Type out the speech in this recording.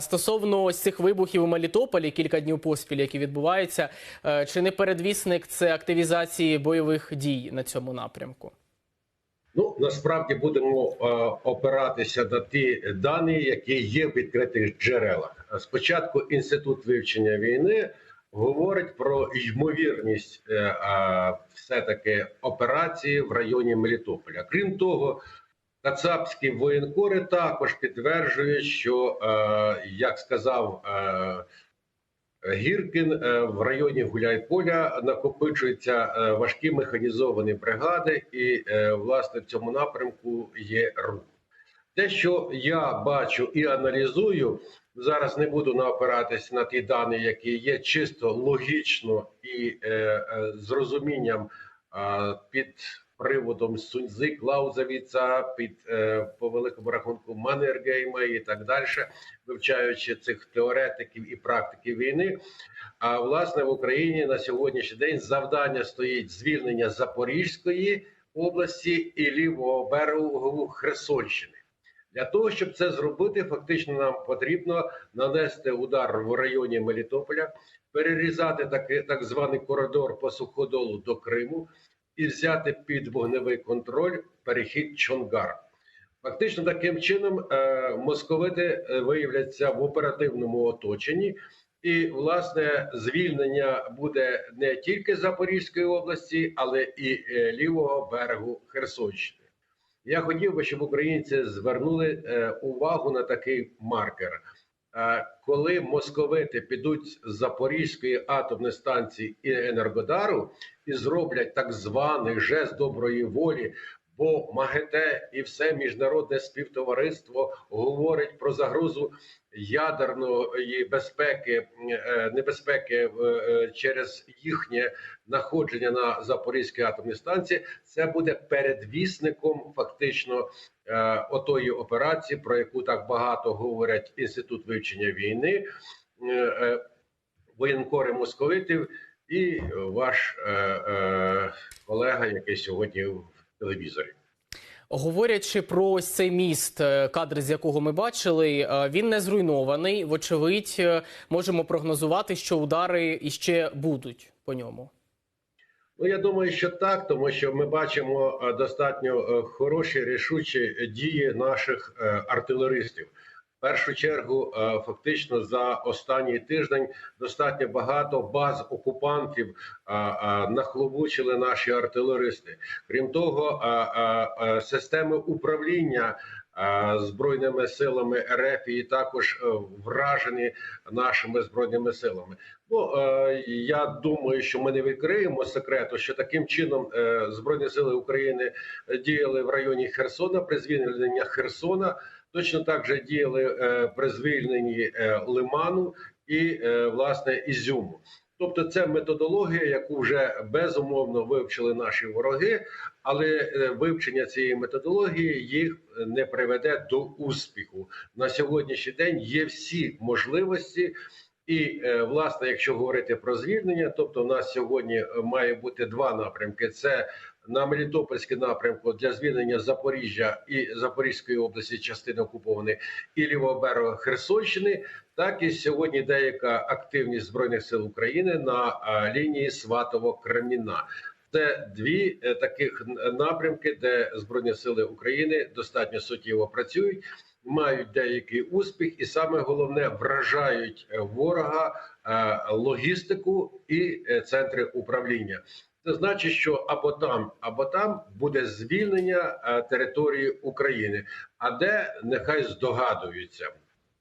Стосовно ось цих вибухів у Мелітополі кілька днів поспіль, які відбуваються, е, чи не передвісник це активізації бойових дій на цьому напрямку? Ну насправді будемо е, опиратися на ті дані, які є в відкритих джерелах. Спочатку інститут вивчення війни говорить про ймовірність е, е, все-таки операції в районі Мелітополя. Крім того, кацапські воєнкори також підтверджують, що е, як сказав. Е, Гіркін е, в районі Гуляйполя накопичуються важкі механізовані бригади, і власне в цьому напрямку є рух. Те, що я бачу і аналізую, зараз не буду наопиратися на ті дані, які є чисто логічно і з розумінням під приводом Суньзи, Клаузевіца, під е, по великому рахунку Маннергейма і так далі, вивчаючи цих теоретиків і практиків війни. А власне в Україні на сьогоднішній день завдання стоїть звільнення Запорізької області і лівого берегу Херсонщини. Для того щоб це зробити, фактично нам потрібно нанести удар в районі Мелітополя, перерізати так, так званий коридор по суходолу до Криму і взяти під вогневий контроль перехід Чонгар. Фактично, таким чином е, московити е, виявляться в оперативному оточенні, і власне звільнення буде не тільки Запорізької області, але і е, лівого берегу Херсонщини. Я хотів би, щоб українці звернули увагу на такий маркер. Коли московити підуть з Запорізької атомної станції і Енергодару і зроблять так званий жест доброї волі, бо МАГЕТЕ і все міжнародне співтовариство говорить про загрозу ядерної безпеки, е, небезпеки е, через їхнє знаходження на Запорізькій атомній станції, це буде передвісником фактично е, отої операції, про яку так багато говорять інститут вивчення війни, е, е, воєнкори московитів і ваш е, е, колега, який сьогодні телевізорі. Говорячи про ось цей міст, е, кадри з якого ми бачили, е, він не зруйнований. Вочевидь, е, можемо прогнозувати, що удари іще будуть по ньому. Ну, я думаю, що так, тому що ми бачимо достатньо хороші рішучі дії наших артилеристів. Першу чергу, е, фактично, за останній тиждень достатньо багато баз окупантів е, е, нахлобучили наші артилеристи. Крім того, системи управління. Збройними силами РФ і також вражені нашими збройними силами. Ну я думаю, що ми не відкриємо секрету, що таким чином збройні сили України діяли в районі Херсона при звільненні Херсона. Точно так же діяли е, при звільненні е, Лиману і е, власне Ізюму. Тобто, це методологія, яку вже безумовно вивчили наші вороги, але вивчення цієї методології їх не приведе до успіху. На сьогоднішній день є всі можливості. І е, власне, якщо говорити про звільнення, тобто у нас сьогодні е, має бути два напрямки: це на Мелітопольський напрямку для звільнення Запоріжжя і Запорізької області, частини окупованої, і лівого Херсонщини, так і сьогодні деяка активність збройних сил України на лінії Сватово-Креміна. Це дві е, таких напрямки, де збройні сили України достатньо суттєво працюють мають деякий успіх, і саме головне вражають е, ворога е, логістику і е, центри управління. Це значить, що або там, або там буде звільнення е, території України. А де нехай здогадуються.